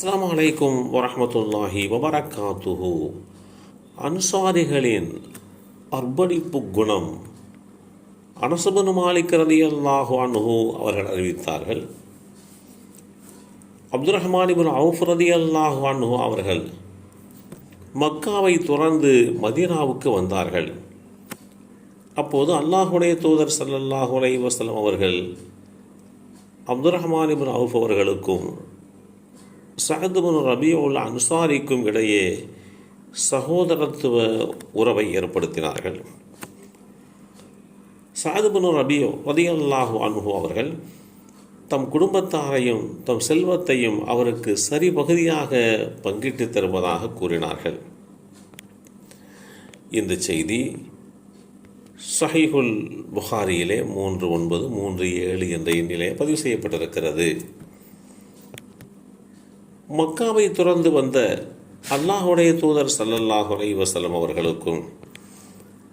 அஸ்லாம் அலைக்கும் வரமத்துல்லாஹி வபரகாத்துஹு. அன்சாரிகளின் அர்ப்பணிப்பு குணம் அனசுபனு மாலிக் ரலியல்லாஹு அனுஹு அவர்கள் அறிவித்தார்கள். அப்துல் ரஹ்மான் அவுஃப் ரதி அல்லாஹு அனுஹு அவர்கள் மக்காவை துறந்து மதீனாவுக்கு வந்தார்கள். அப்போது அல்லாஹுடைய தூதர் சல்லல்லாஹு அலைஹி வஸல்லம் அவர்கள் அப்துல் ரஹ்மான் அவுஃப் அவர்களுக்கும் சஹதுபுன் ரபியுல் அன்சாரிக்கும் இடையே சகோதரத்துவ உறவை ஏற்படுத்தினார்கள். சாதுபுன் ரபியோ ரதியல்லாஹு அன்ஹு அவர்கள் தம் குடும்பத்தாரையும் தம் செல்வத்தையும் அவருக்கு சரி பகுதியாக பங்கிட்டு தருவதாக கூறினார்கள். இந்த செய்தி சஹிஹுல் புகாரியிலே மூன்று ஒன்பது மூன்று ஏழு என்ற எண்ணிலே பதிவு செய்யப்பட்டிருக்கிறது. மக்காவை துறந்து வந்த அல்லாஹுடைய தூதர் சல்லல்லாஹு வசலம் அவர்களுக்கும்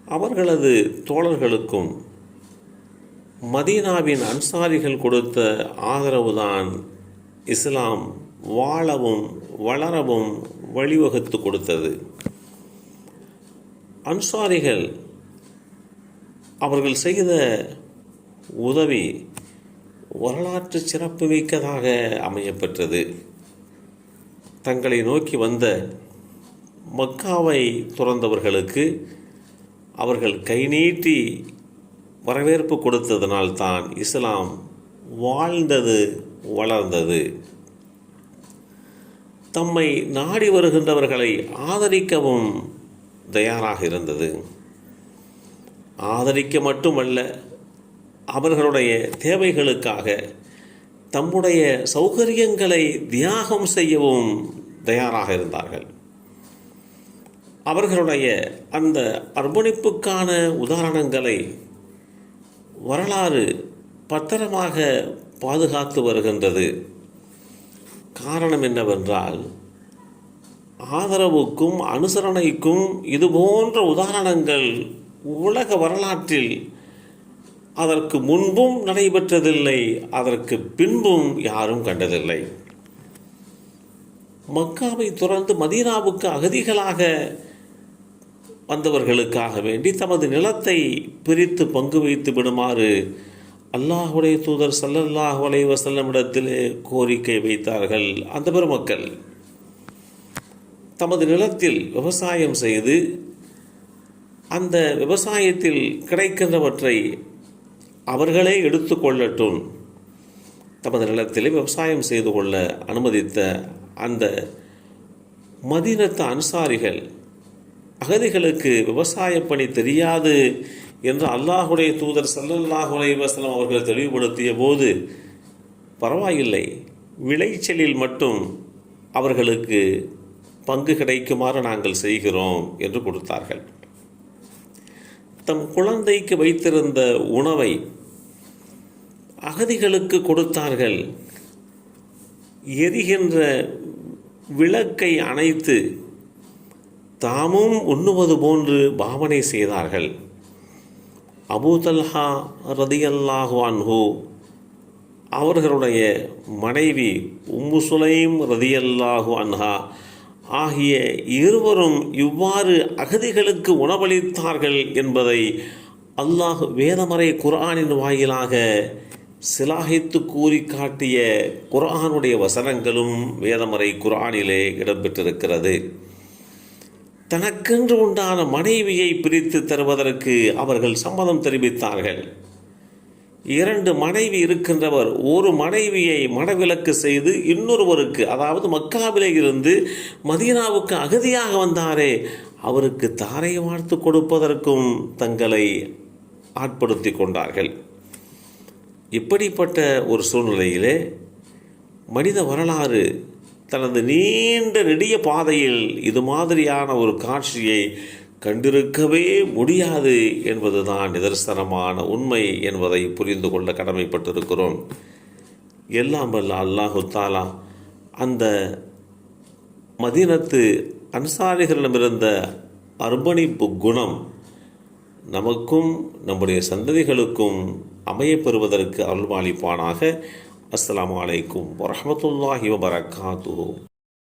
அவர்களது தோழர்களுக்கும் மதீனாவின் அன்சாரிகள் கொடுத்த ஆதரவுதான் இஸ்லாம் வாழவும் வளரவும் வழிவகுத்து கொடுத்தது. அன்சாரிகள் அவர்கள் செய்த உதவி வரலாற்று சிறப்பு மிக்கதாக அமையப்பெற்றது தங்களை நோக்கி வந்த மக்காவை துறந்தவர்களுக்கு அவர்கள் கை நீட்டி வரவேற்பு கொடுத்ததனால்தான் இஸ்லாம் வாழ்ந்தது வளர்ந்தது. தம்மை நாடி வருகின்றவர்களை ஆதரிக்கவும் தயாராக இருந்தது. ஆதரிக்க மட்டுமல்ல அவர்களுடைய தேவைகளுக்காக தம்முடைய சௌகரியங்களை தியாகம் செய்யவும் தயாராக இருந்தார்கள். அவர்களுடைய அந்த அர்ப்பணிப்புக்கான உதாரணங்களை வரலாறு பத்திரமாக பாதுகாத்து வருகின்றது. காரணம் என்னவென்றால் ஆதரவுக்கும் அனுசரணைக்கும் இதுபோன்ற உதாரணங்கள் உலக வரலாற்றில் அதற்கு முன்பும் நடைபெற்றதில்லை அதற்கு பின்பும் யாரும் கண்டதில்லை. மக்காவை துறந்து மதீனாவுக்கு அகதிகளாக வந்தவர்களுக்காக வேண்டி தமது நிலத்தை பிரித்து பங்கு வைத்து விடுமாறு அல்லாஹுடைய தூதர் சல்லல்லாஹு அலைஹி செல்லமிடத்திலே கோரிக்கை வைத்தார்கள் அந்த பெருமக்கள். தமது நிலத்தில் விவசாயம் செய்து அந்த விவசாயத்தில் கிடைக்கின்றவற்றை அவர்களே எடுத்துக்கொள்ளட்டும் தமது நிலத்தில் விவசாயம் செய்து கொள்ள அனுமதித்த அந்த மதீனத்து அன்சாரிகள் அகதிகளுக்கு விவசாய பணி தெரியாது என்று அல்லாஹுடைய தூதர் சல்லல்லாஹு அலைஹி அவர்கள் தெளிவுபடுத்திய போது பரவாயில்லை விளைச்சலில் மட்டும் அவர்களுக்கு பங்கு கிடைக்குமாறு நாங்கள் செய்கிறோம் என்று கொடுத்தார்கள். தம் குழந்தைக்கு வைத்திருந்த உணவை அகதிகளுக்கு கொடுத்தார்கள். எரிகின்ற விளக்கை அணைத்து தாமும் உண்ணுவது போன்று பாவனை செய்தார்கள். அபூதல்ஹா ரதியல்லாஹு அன்ஹு அவர்களுடைய மனைவி உம்மு சுலைம் ரதியல்லாஹு அன்ஹா ஆகிய இருவரும் இவ்வாறு அகதிகளுக்கு உணவளித்தார்கள் என்பதை அல்லாஹ் வேதமறை குர்ஆனின் வாயிலாக சிலாகித்து கூறி காட்டிய குர்ஆனுடைய வசனங்களும் வேதமறை குர்ஆனிலே இடம்பெற்றிருக்கிறது. தனக்கென்று உண்டான மனைவியை பிரித்து தருவதற்கு அவர்கள் சம்மதம் தெரிவித்தார்கள். இரண்டு மனைவி இருக்கின்றவர். ஒரு மனைவியை மனவிலக்கு செய்து இன்னொருவருக்கு அதாவது மக்காவிலே இருந்து மதீனாவுக்கு அகதியாக வந்தாரே அவருக்கு தாரை வாழ்த்து கொடுப்பதற்கும் தங்களை ஆட்படுத்தி கொண்டார்கள். இப்படிப்பட்ட ஒரு சூழ்நிலையிலே மனித வரலாறு தனது நீண்ட நெடிய பாதையில் இது மாதிரியான ஒரு காட்சியை கண்டிருக்கவே முடியாது என்பதுதான் நிதர்சனமான உண்மை என்பதை புரிந்து கொள்ள கடமைப்பட்டிருக்கிறோம். எல்லாம் வல்ல அல்லாஹு தாலா அந்த மதீனத்து அன்சாரிகளிடமிருந்த அர்ப்பணிப்பு குணம் நமக்கும் நம்முடைய சந்ததிகளுக்கும் அமையப்பெறுவதற்கு அருள்பாலிப்பானாக அஸ்லாம் அலைக்கும் வரமத்துல்லாஹி வபரகாத்துஹு